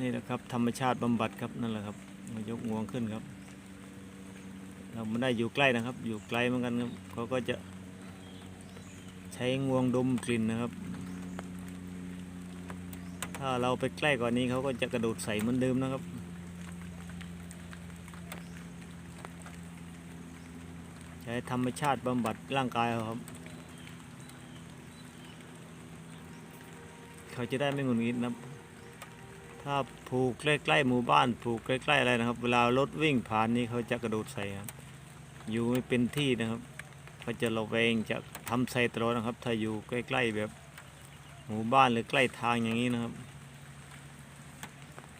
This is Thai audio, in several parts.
นี่แหละครับธรรมชาติบำบัดครับนั่นแหละครับมายกงวงขึ้นครับ เราไม่ได้อยู่ใกล้นะครับ อยู่ไกลเหมือนกันครับเขาก็จะใช้งวงดมกลิ่นนะครับ ถ้าเราไปใกล้กว่านี้เขาก็จะกระโดดใส่เหมือนเดิมนะครับใช้ธรรมชาติบำบัดร่างกายเขาครับ เขาจะได้ไม่หงุดหงิดนะครับ ถ้าผูกใกล้ๆหมู่บ้านผูกใกล้ๆอะไรนะครับ เวลารถวิ่งผ่านนี้เขาจะกระโดดใส่ครับ อยู่ไม่เป็นที่นะครับเขาจะระแวงจะทำใส่ตลอดนะครับ ถ้าอยู่ใกล้ๆแบบหมู่บ้านหรือใกล้ทางอย่างนี้นะครับ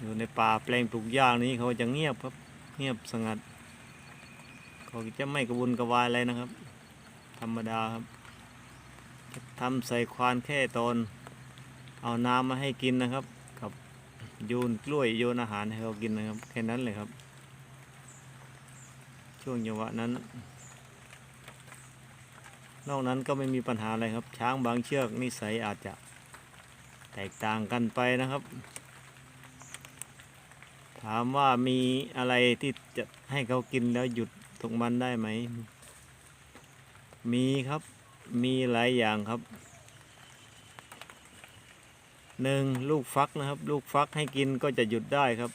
อยู่ในป่าแปลงปลูกหญ้านี้เขาจะเงียบครับเงียบสงัดเขาจะไม่กระวนกระวายอะไรนะครับ ธรรมดาครับทำใส่ควานแค่ตอนเอาน้ำมาให้กินนะครับ โยนกล้วยโยนอาหารให้เขากินนะครับ แค่นั้นเลยครับ ช่วงจังหวะนั้น นอกนั้นก็ไม่มีปัญหาอะไรครับ ช้างบางเชือกนิสัยอาจจะแตกต่างกันไปนะครับ ถามว่ามีอะไรที่จะให้เขากินแล้วหยุดตรงมันได้ไหม มีครับ มีหลายอย่างครับ หนึ่งลูกฟักนะครับ ลูกฟักให้กินก็จะหยุดได้ครับ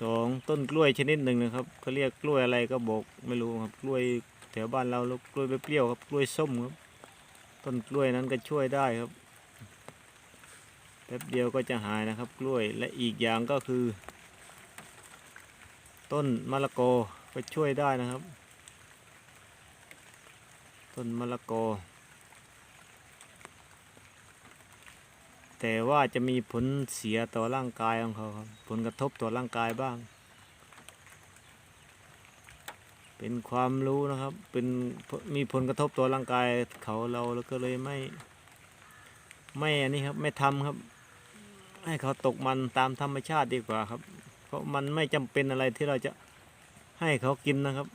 สองต้นกล้วยชนิดหนึ่งนะครับเขาเรียกกล้วยอะไรก็บอกไม่รู้ครับกล้วยแถวบ้านเราแล้วกล้วยเปรี้ยวครับกล้วยส้มครับ ต้นกล้วยนั้นก็ช่วยได้ครับแป๊บเดียวก็จะหายนะครับ กล้วยและอีกอย่างก็คือ ต้นมะละกอก็ช่วยได้นะครับ ต้นมะละกอ แต่ว่าจะมีผลเสียต่อร่างกายของเขาครับผลกระทบต่อร่างกายบ้าง เป็นความรู้นะครับ เป็นมีผลกระทบต่อร่างกายเขาเราแล้วก็เลยไม่ไม่อันนี้ครับไม่ทำครับ ให้เขาตกมันตามธรรมชาติดีกว่าครับ เพราะมันไม่จำเป็นอะไรที่เราจะให้เขากินนะครับ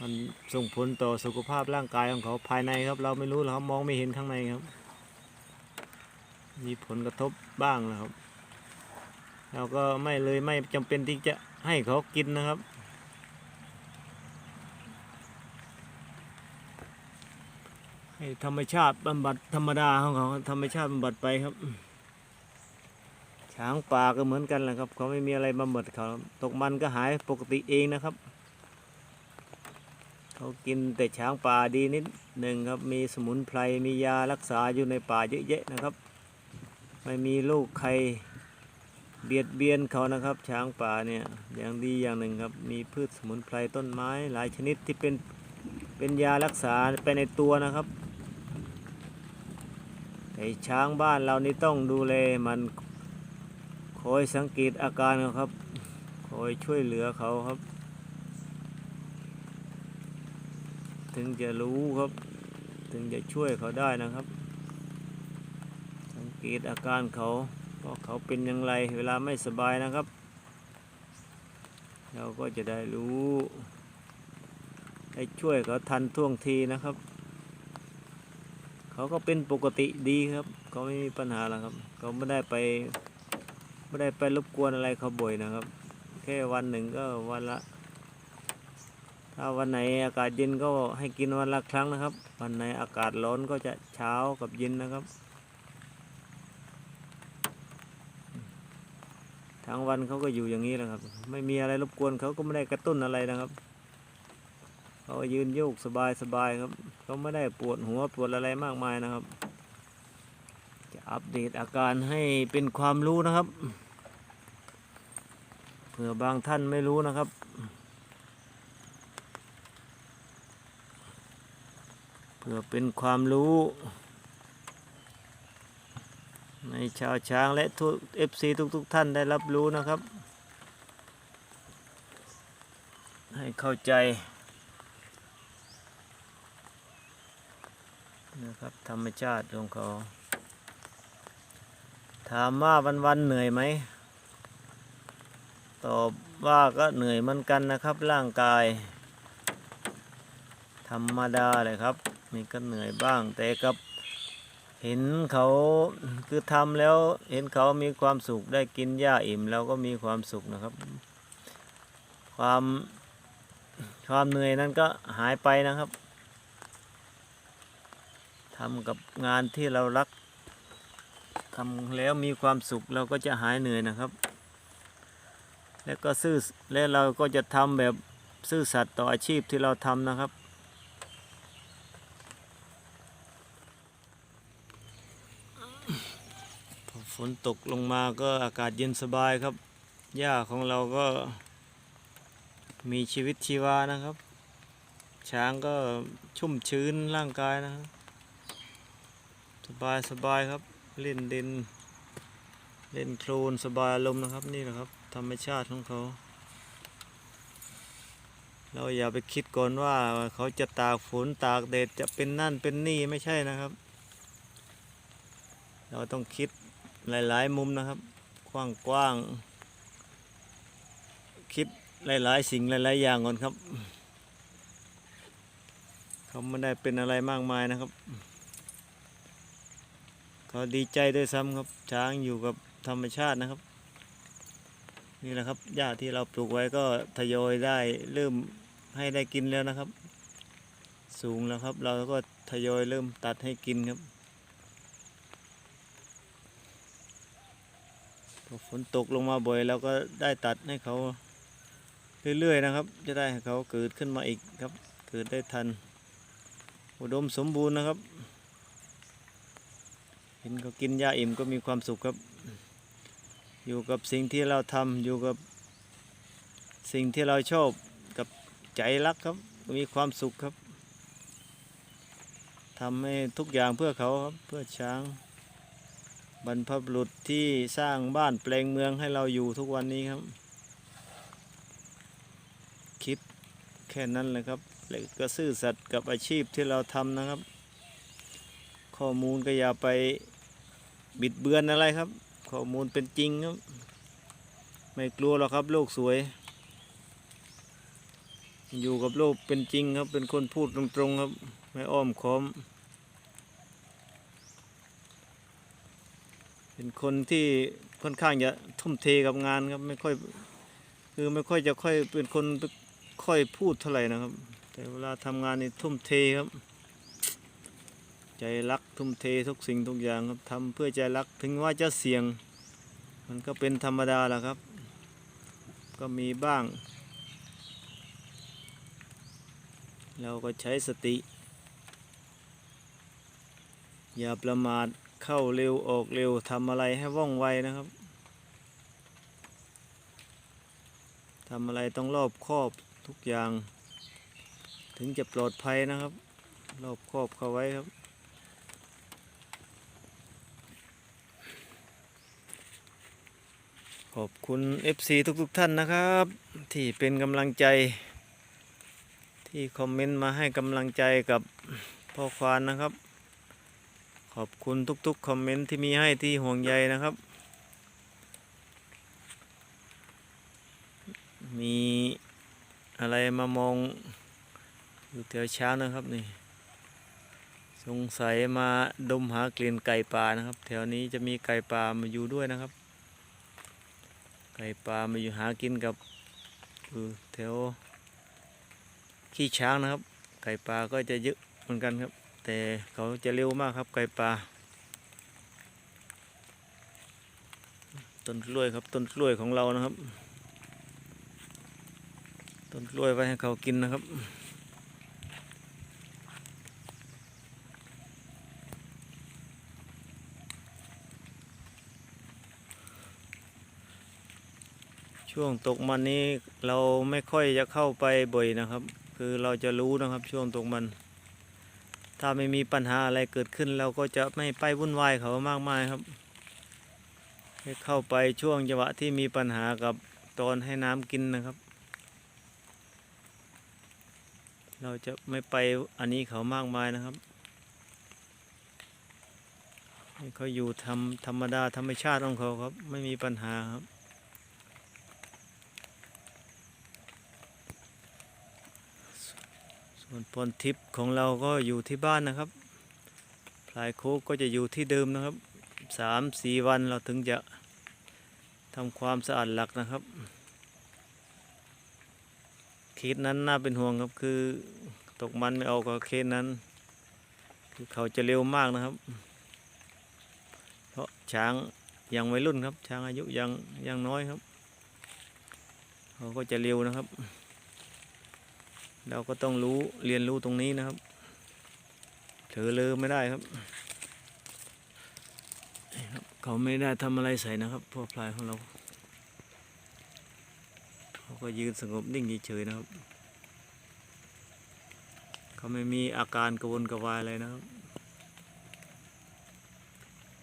มันส่งผลต่อสุขภาพร่างกายของเขาภายในครับ เราไม่รู้หรอกครับมองไม่เห็นข้างในครับ มีผลกระทบบ้างนะครับ เราก็ไม่เลยไม่จำเป็นที่จะให้เขากินนะครับให้ธรรมชาติบำบัดธรรมดาของเขาธรรมชาติบำบัดไปครับช้างป่าก็เหมือนกันแหละครับ เขาไม่มีอะไรบำบัดเขาตกมันก็หายปกติเองนะครับ เขากินแต่ช้างป่าดีนิดหนึ่งครับ มีสมุนไพร มียารักษาอยู่ในป่าเยอะแยะนะครับ ไม่มีลูกใครเบียดเบียนเขานะครับ ช้างป่าเนี่ยอย่างดีอย่างหนึ่งครับ มีพืชสมุนไพรต้นไม้หลายชนิดที่เป็นเป็นยารักษาไปในตัวนะครับแต่ช้างบ้านเรานี่ต้องดูแลมันคอยสังเกตอาการเขาครับ คอยช่วยเหลือเขาครับ ถึงจะรู้ครับ ถึงจะช่วยเขาได้นะครับ สังเกตอาการเขาว่าเขาเป็นอย่างไรเวลาไม่สบายนะครับ เราก็จะได้รู้ให้ช่วยเขาทันท่วงทีนะครับ เขาก็เป็นปกติดีครับเขาไม่มีปัญหาหรอกครับ เขาไม่ได้ไปไม่ได้ไปรบกวนอะไรเขาบ่อยนะครับ แค่วันหนึ่งก็วันละ ถ้าวันไหนอากาศเย็นก็ให้กินวันละครั้งนะครับ วันไหนอากาศร้อนก็จะเช้ากับเย็นนะครับ ทั้งวันเขาก็อยู่อย่างนี้แหละครับ ไม่มีอะไรรบกวนเขาก็ไม่ได้กระตุ้นอะไรนะครับเขายืนโยกสบายสบายครับเขาไม่ได้ปวดหัวปวดอะไรมากมายนะครับ จะอัปเดตอาการให้เป็นความรู้นะครับเผื่อบางท่านไม่รู้นะครับ พื่อเป็นความรู้ ในชาวช้างและทุกเอฟซีทุกๆทท่านได้รับรู้นะครับ ให้เข้าใจนะครับธรรมชาติของเขา ถามว่าวันๆเหนื่อยไหม ตอบว่าก็เหนื่อยเหมือนกันนะครับร่างกาย ธรรมดาเลยครับ มีก็เหนื่อยบ้าง แต่กับเห็นเขาคือทำแล้วเห็นเขามีความสุขได้กินหญ้าอิ่มเราก็มีความสุขนะครับ ความความเหนื่อยนั้นก็หายไปนะครับทำกับงานที่เรารักทำแล้วมีความสุขเราก็จะหายเหนื่อยนะครับ แล้วก็ซื่อและเราก็จะทำแบบซื่อสัตย์ต่ออาชีพที่เราทำนะครับ พอฝ นตกลงมาก็อากาศเย็นสบายครับ หญ้าของเราก็มีชีวิตชีวานะครับ ช้างก็ชุ่มชื้นร่างกายนะครับสบายสบายครับ เล่นดิน เล่นโคลนสบายอารมณ์นะครับนี่แหละครับ ธรรมชาติของเขา เราอย่าไปคิดก่อนว่าเขาจะตากฝนตากแดดจะเป็นนั่นเป็นนี่ไม่ใช่นะครับ เราต้องคิด หลาย ๆ มุมนะครับ กว้างๆ คิดหลาย ๆ สิ่งหลาย ๆ อย่างก่อนครับ เขาไม่ได้เป็นอะไรมากมายนะครับ เขาดีใจด้วยซ้ำครับ ช้างอยู่กับธรรมชาตินะครับ นี่แหละครับหญ้าที่เราปลูกไว้ก็ทยอยได้เริ่มให้ได้กินแล้วนะครับ สูงแล้วครับ เราก็ทยอยเริ่มตัดให้กินครับ พอ ฝนตกลงมาบ่อยเราก็ได้ตัดให้เขาเรื่อยๆนะครับ จะได้ให้เขาเกิดขึ้นมาอีกครับ เกิดได้ทัน อุดมสมบูรณ์นะครับ เห็นเขากินหญ้าอิ่มก็มีความสุขครับ อยู่กับสิ่งที่เราทำอยู่กับสิ่งที่เราชอบกับใจรักครับมีความสุขครับทำให้ทุกอย่างเพื่อเขาครับเพื่อช้าง บรรพบุรุษที่สร้างบ้านแปลงเมืองให้เราอยู่ทุกวันนี้ครับคิดแค่นั้นเลยครับแล้วก็ซื่อสัตย์กับอาชีพที่เราทำนะครับ ข้อมูลก็อย่าไปบิดเบือนอะไรครับ ข้อมูลเป็นจริงครับ ไม่กลัวหรอกครับโลกสวย อยู่กับโลกเป็นจริงครับ เป็นคนพูดตรงๆครับ ไม่อ้อมค้อม เป็นคนที่ค่อนข้างจะทุ่มเทกับงานครับไม่ค่อยคือไม่ค่อยจะค่อยเป็นคนค่อยพูดเท่าไหร่นะครับ แต่เวลาทำงานนี่ทุ่มเทครับ ใจรักทุ่มเททุกสิ่งทุกอย่างครับทำเพื่อใจรักถึงว่าจะเสี่ยง มันก็เป็นธรรมดาแหละครับ ก็มีบ้าง เราก็ใช้สติ อย่าประมาท เข้าเร็วออกเร็วทำอะไรให้ว่องไวนะครับทำอะไรต้องรอบคอบทุกอย่าง ถึงจะปลอดภัยนะครับ รอบคอบเข้าไว้ครับ ขอบคุณ FC ทุกๆทท่านนะครับ ที่เป็นกำลังใจ ที่คอมเมนต์มาให้กำลังใจกับพ่อควานนะครับ ขอบคุณทุกๆ คอมเมนต์ที่มีให้ที่ห่วงใยนะครับ มีอะไรมามองอยู่แถวเช้านะครับนี่ สงสัยมาดมหากลิ่นไก่ป่านะครับ แถวนี้จะมีไก่ป่ามาอยู่ด้วยนะครับ ไก่ป่ามาอยู่หากินกับอยู่แถวขี้ช้างนะครับ ไก่ป่าก็จะเยอะเหมือนกันครับ แต่เขาจะเร็วมากครับไก่ป่าต้นกล้วยครับต้นกล้วยของเรานะครับ ต้นกล้วยไว้ให้เขากินนะครับช่วงตกมันนี้เราไม่ค่อยจะเข้าไปบ่อยนะครับ คือเราจะรู้นะครับช่วงตกมัน ถ้าไม่มีปัญหาอะไรเกิดขึ้น เราก็จะไม่ไปวุ่นวายเขามากมายครับให้เข้าไปช่วงจังหวะที่มีปัญหากับตอนให้น้ำกินนะครับ เราจะไม่ไปอันนี้เขามากมายนะครับให้เขาอยู่ทำธรรมดาธรรมชาติของเขาครับ ไม่มีปัญหาครับ ส่วนพรทิพย์ของเราก็อยู่ที่บ้านนะครับพลายโคกก็จะอยู่ที่เดิมนะครับสามสี่วันเราถึงจะทำความสะอาดหลักนะครับเคสนั้นน่าเป็นห่วงครับคือตกมันไม่ออกกับเคสนั้น คือเขาจะเร็วมากนะครับ เพราะช้างยังวัยรุ่นครับ ช้างอายุยังยังน้อยครับ เขาก็จะเร็วนะครับ เราก็ต้องรู้เรียนรู้ตรงนี้นะครับเถอเลอไม่ได้ครับ เขาไม่ได้ทำอะไรใส่นะครับพวกพลายของเราเขาก็ยืนสงบนิ่งเฉยๆนะครับ เขาไม่มีอาการกระวนกระวายอะไรนะครับ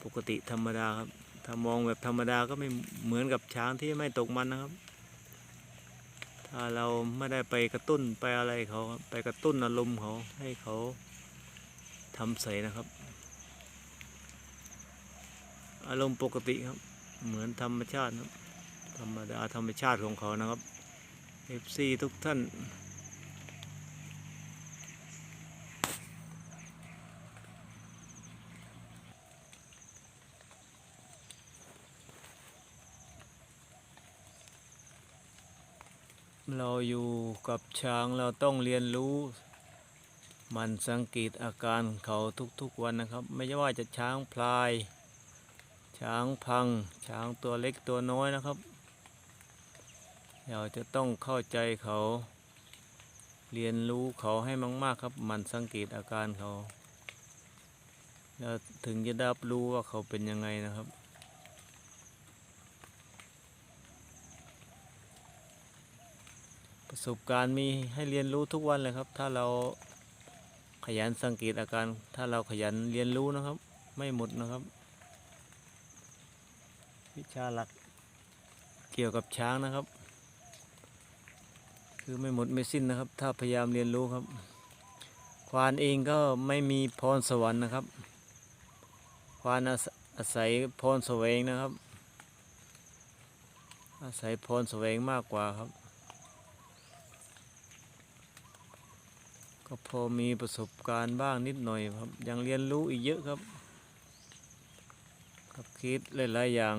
ปกติธรรมดาครับ ถ้ามองแบบธรรมดาก็ไม่เหมือนกับช้างที่ไม่ตกมันนะครับ เราไม่ได้ไปกระตุ้นไปอะไรเขาไปกระตุ้นอารมณ์เขาให้เขาทำใส่นะครับ อารมณ์ปกติครับ เหมือนธรรมชาติครับธรรมดาธรรมชาติของเขานะครับเอฟซีทุกท่าน เราอยู่กับช้างเราต้องเรียนรู้ มันสังเกตอาการเขาทุกๆวันนะครับ ไม่ว่าจะช้างพลาย ช้างพัง ช้างตัวเล็กตัวน้อยนะครับ เราจะต้องเข้าใจเขา เรียนรู้เขาให้มากๆครับ มันสังเกตอาการเขา แล้วถึงจะได้รับรู้ว่าเขาเป็นยังไงนะครับ ประสบการณ์มีให้เรียนรู้ทุกวันเลยครับ ถ้าเราขยันสังเกตอาการ ถ้าเราขยันเรียนรู้นะครับ ไม่หมดนะครับ วิชาหลักเกี่ยวกับช้างนะครับ คือไม่หมดไม่สิ้นนะครับ ถ้าพยายามเรียนรู้ครับควานเองก็ไม่มีพรสวรรค์นะครับควานอาศัยพรสวงนะครับ อาศัยพรสวงมากกว่าครับ ก็พอมีประสบการณ์บ้างนิดหน่อยครับ ยังเรียนรู้อีกเยอะครับกับคิดหลายๆอย่าง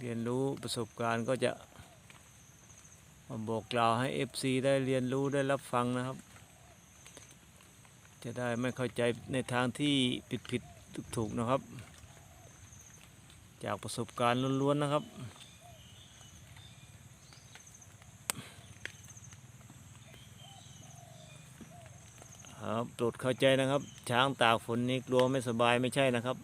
เรียนรู้ประสบการณ์ก็จะมาบอกกล่าวให้ FC ได้เรียนรู้ได้รับฟังนะครับ จะได้ไม่เข้าใจในทางที่ผิดผิดถูกถูกๆนะครับ จากประสบการณ์ล้วนๆนะครับ ครับโปรดเข้าใจนะครับ ช้างตากฝนนี่กลัวไม่สบายไม่ใช่นะครับ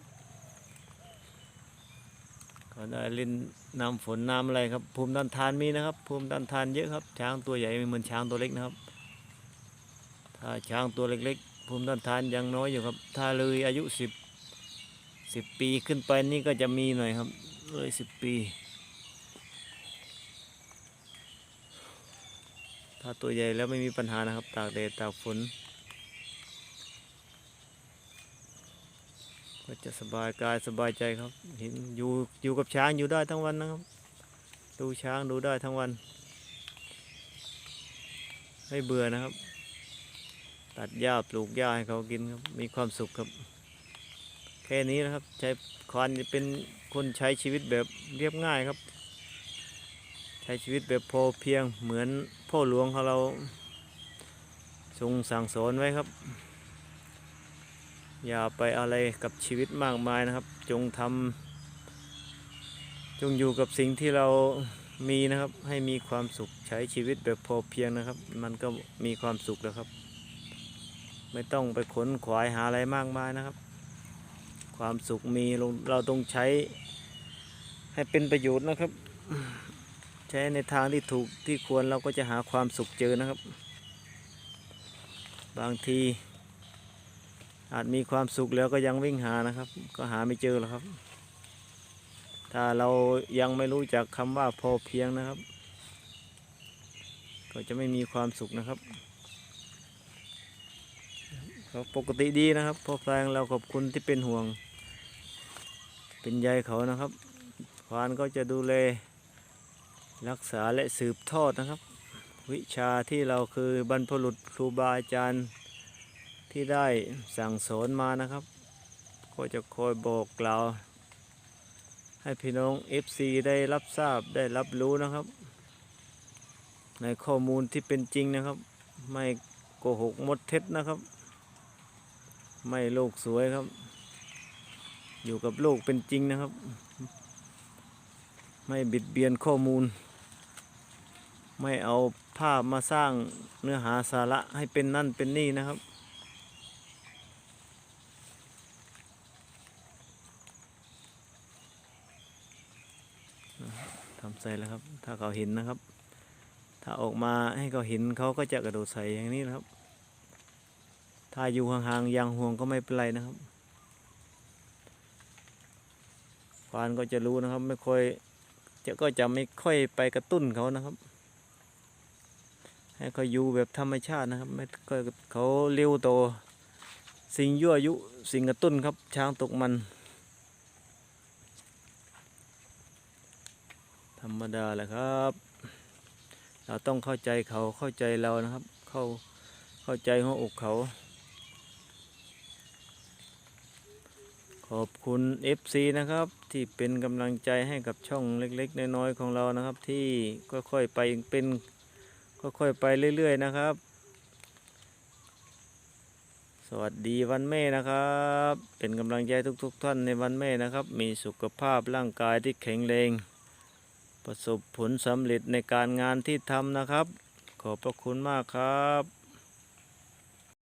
ก็ได้เล่นน้ำฝนน้ำอะไรครับ ภูมิต้านทานมีนะครับ ภูมิต้านทานเยอะครับ ช้างตัวใหญ่ไม่เหมือนช้างตัวเล็กนะครับ ถ้าช้างตัวเล็กๆ ภูมิต้านทานยังน้อยอยู่ครับ ถ้าเลยอายุสิบสิบปีขึ้นไปนี่ก็จะมีหน่อยครับเลยสิบปี ถ้าตัวใหญ่แล้วไม่มีปัญหานะครับ ตากแดดตากฝน ก็จะสบายกายสบายใจครับ เห็นอยู่อยู่กับช้างอยู่ได้ทั้งวันนะครับ ดูช้างดูได้ทั้งวัน ไม่เบื่อนะครับ ตัดหญ้าปลูกหญ้าให้เขากินครับ มีความสุขครับ แค่นี้นะครับ ใช้ควานจะเป็นคนใช้ชีวิตแบบเรียบง่ายครับ ใช้ชีวิตแบบพอเพียงเหมือนพ่อหลวงของเราทรงสั่งสอนไว้ครับ อย่าไปอะไรกับชีวิตมากมายนะครับ จงทำจงอยู่กับสิ่งที่เรามีนะครับ ให้มีความสุขใช้ชีวิตแบบพอเพียงนะครับ มันก็มีความสุขแล้วครับ ไม่ต้องไปขนขวายหาอะไรมากมายนะครับ ความสุขมีเราเราต้องใช้ ให้เป็นประโยชน์นะครับ ใช้ในทางที่ถูกที่ควรเราก็จะหาความสุขเจอนะครับ บางที อาจมีความสุขแล้วก็ยังวิ่งหานะครับ ก็หาไม่เจอหรอกครับ ถ้าเรายังไม่รู้จักคำว่าพอเพียงนะครับ ก็จะไม่มีความสุขนะครับก็ปกติดีนะครับพ่อแฟงเราขอบคุณที่เป็นห่วง เป็นใยเขานะครับควานก็จะดูแลรักษาและสืบทอดนะครับ วิชาที่เราคือบรรพบุรุษครูบาอาจารย์ ที่ได้สั่งสอนมานะครับ ก็จะคอยบอกกล่าว ให้พี่น้อง FC ได้รับทราบได้รับรู้นะครับ ในข้อมูลที่เป็นจริงนะครับ ไม่โกหกมดเท็จนะครับ ไม่โลกสวยครับ อยู่กับโลกเป็นจริงนะครับ ไม่บิดเบียนข้อมูล ไม่เอาภาพมาสร้างเนื้อหาสาระให้เป็นนั่นเป็นนี่นะครับ ใส่แล้วครับ ถ้าเขาเห็นนะครับ ถ้าออกมาให้เขาเห็นเขาก็จะกระโดดใส่อย่างนี้นะครับ ถ้าอยู่ห่างๆยางห่วงก็ไม่เป็นไรนะครับควานก็จะรู้นะครับ ไม่ค่อยจะก็จะไม่ค่อยไปกระตุ้นเขานะครับ ให้เขาอยู่แบบธรรมชาตินะครับ ไม่ก็เขาเลี้ยวโต สิ่งยั่วยุสิ่งกระตุ้นครับช้างตกมัน รรมดาแหละครับ เราต้องเข้าใจเขาเข้าใจเรานะครับ เข้าเข้าใจหัวอกเขา ขอบคุณ FC นะครับ ที่เป็นกำลังใจให้กับช่องเล็กๆน้อยๆของเรานะครับ ที่ค่อยๆไปเป็นค่อยๆไปเรื่อย ๆ นะครับ สวัสดีวันแม่นะครับ เป็นกำลังใจทุก ๆ ท่านในวันแม่นะครับ มีสุขภาพร่างกายที่แข็งแรง ประสบผลสำเร็จในการงานที่ทำนะครับ ขอบพระคุณมากครับ